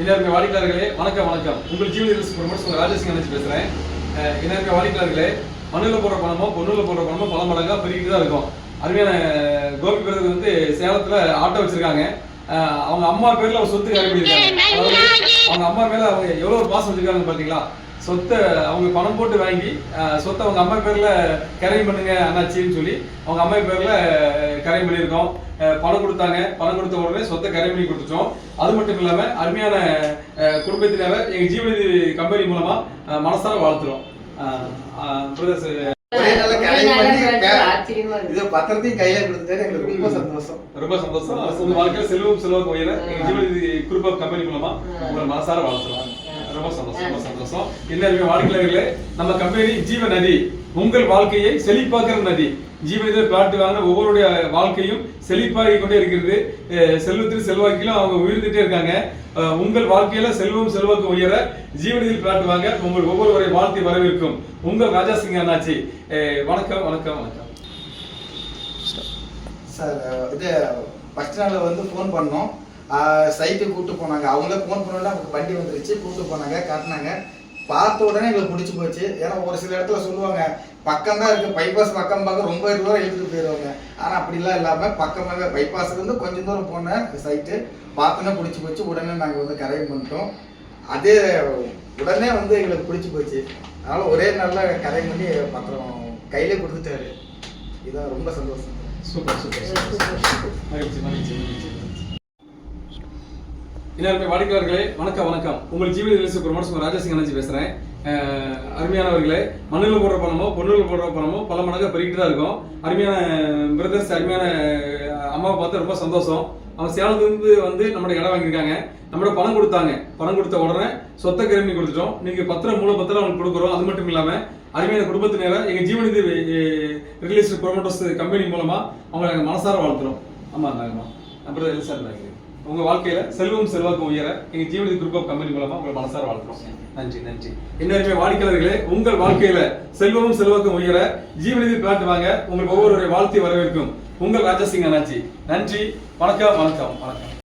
இனர்மை வாடிக்கையாளர்களே வணக்கம் வணக்கம். உங்கள் ஜீவன் ரிஸ்க் ப்ரொமோட்ஸ் உங்கள் ராஜேஷ் கணேஷ் பேசுகிறேன் இனர்மை வாடிக்கையாளர்களே மண்ணில் போடுற பணமோ பொண்ணுல போடுற பணமோ பல மடங்காக பெருகிட்டு தான் இருக்கும். அருமையான கோபி பிரதர் வந்து சேலத்தில் ஆட்டோ வச்சுருக்காங்க. அவங்க அம்மா பேரில் அவங்க சொத்து கரை அதாவது அவங்க அம்மா மேலே அவங்க எவ்வளோ பாசம் வச்சிருக்காங்க பார்த்தீங்களா சொத்தை அவங்க பணம் போட்டு வாங்கி சொத்தை அவங்க அம்மா பேர்ல கரை பண்ணுங்க அண்ணாச்சின்னு சொல்லி அவங்க அம்மா பேர்ல கரை பண்ணியிருக்கோம். பணம் கொடுத்தாங்க. பணம் கொடுத்த உடனே சொத்தை கரை பண்ணி கொடுத்துட்டோம். அது மட்டும் இல்லாம அருமையான அஹ், குடும்பத்தினரை எங்க ஜீவநிதி கம்பெனி மூலமா அஹ், மனசார வாழ்த்துறோம். பத்திரத்தையும் கையில கொடுத்துட்டாரு எங்களுக்கு ரொம்ப சந்தோஷம். ரொம்ப சந்தோஷம். வாழ்க்கையில செல்வம் செல்வாக்கு உயர எங்க ஜீவநிதி குரூப் கம்பெனி மூலமா உங்களை மனசார வாழ்த்துறோம். ரொம்ப சந்தோஷம் ரொம்ப சந்தோஷம். இன்னும் வாழ்க்கையாளர்களே நம்ம கம்பெனி ஜீவ நதி உங்கள் வாழ்க்கையை செழிப்பாக்குற நதி. ஜீவநிதியில் பிளாட் வாங்கின ஒவ்வொருடைய வாழ்க்கையும் செழிப்பாகி கொண்டே இருக்கிறது. செல்வத்தில் செல்வாக்கிலும் அவங்க உயர்ந்துட்டே இருக்காங்க. உங்கள் வாழ்க்கையில செல்வம் செல்வாக்கு உயர ஜீவநிதியில் பிளாட் வாங்க உங்கள் ஒவ்வொருவரை வாழ்த்தி வரவேற்கும் உங்கள் ராஜா சிங் அண்ணாச்சி. வணக்கம் வணக்கம் வணக்கம். சார் இது ஃபஸ்ட் நாள் வந்து ஃபோன் பண்ணோம். சைட்டுக்கு கூப்பிட்டு போனாங்க. அவங்களே ஃபோன் பண்ணோட அவங்களுக்கு வண்டி வந்துருச்சு. கூப்பிட்டு போனாங்க காட்டினாங்க. பார்த்த உடனே எங்களுக்கு பிடிச்சி போச்சு. ஏன்னா ஒரு சில இடத்துல சொல்லுவாங்க பக்கம் தான் இருக்கு. பைபாஸ் பக்கம் பார்க்க ரொம்ப தூரம் எழுதிட்டு போயிடுவாங்க ஆனால் அப்படிலாம் இல்லாமல் பக்கமாக பைபாஸ்லேருந்து கொஞ்சம் தூரம் போன சைட்டு பார்த்தோன்னே பிடிச்சி போச்சு. உடனே நாங்கள் வந்து கரையம் பண்ணிட்டோம் அதே உடனே வந்து எங்களுக்கு பிடிச்சி போச்சு. அதனால ஒரே நாளில் கரையம் பண்ணி பத்திரம் கையிலே கொடுத்துட்டாரு. இதான் ரொம்ப சந்தோஷம். Super super super. மகிழ்ச்சி மகிழ்ச்சி மகிழ்ச்சி. இன்னொரு வாடிக்கையாளர்களே வணக்கம் வணக்கம். உங்கள் ஜீவன ரிலீஸ் ப்ரொமோட்ஸ் உங்கள் ராஜசிங் அண்ணாச்சி பேசுகிறேன் அருமையானவர்களே மண்ணில் போடுற பணமோ பொண்ணுல போடுற பணமோ பல மடங்காக பெருகிட்டு தான் இருக்கும். அருமையான பிரதர்ஸ் அருமையான அம்மாவை பார்த்து ரொம்ப சந்தோஷம். அவங்க சேலத்துலேருந்து வந்து நம்மளோட இடம் வாங்கியிருக்காங்க. நம்மளோட பணம் கொடுத்தாங்க. பணம் கொடுத்த உடனே சொத்தை கிளம்பி கொடுத்துட்டோம். நீங்கள் பத்திரம் மூல பத்திரம் அவங்களுக்கு கொடுக்குறோம். அது மட்டும் இல்லாமல் அருமையான குடும்பத்தினரை எங்கள் ஜீவனிதி ரிலீஸ் ப்ரொமோட்டர்ஸ் கம்பெனி மூலமாக அவங்களை நாங்கள் மனசார வாழ்த்துறோம். ஆமாம் நாங்கம்மா அப்புறம் சார் நாங்கள் உங்கள் வாழ்க்கையில் செல்வம் செல்வாக்கும் உயர எங்கள் ஜீவனிதி குரூப் ஆஃப் கம்பெனி மூலமாக உங்களை மனசார வாழ்த்துறோம். நன்றி நன்றி. இன்னொருமே வாடிக்கையாளர்களே உங்கள் வாழ்க்கையில செல்வமும் செல்வாக்கும் உயர ஜீவனிதி பிளாட் வாங்க உங்கள் ஒவ்வொருவரை வாழ்த்தி வரவேற்கும் உங்கள் ராஜசிங் அண்ணாச்சி. நன்றி வணக்கம் வணக்கம் வணக்கம்.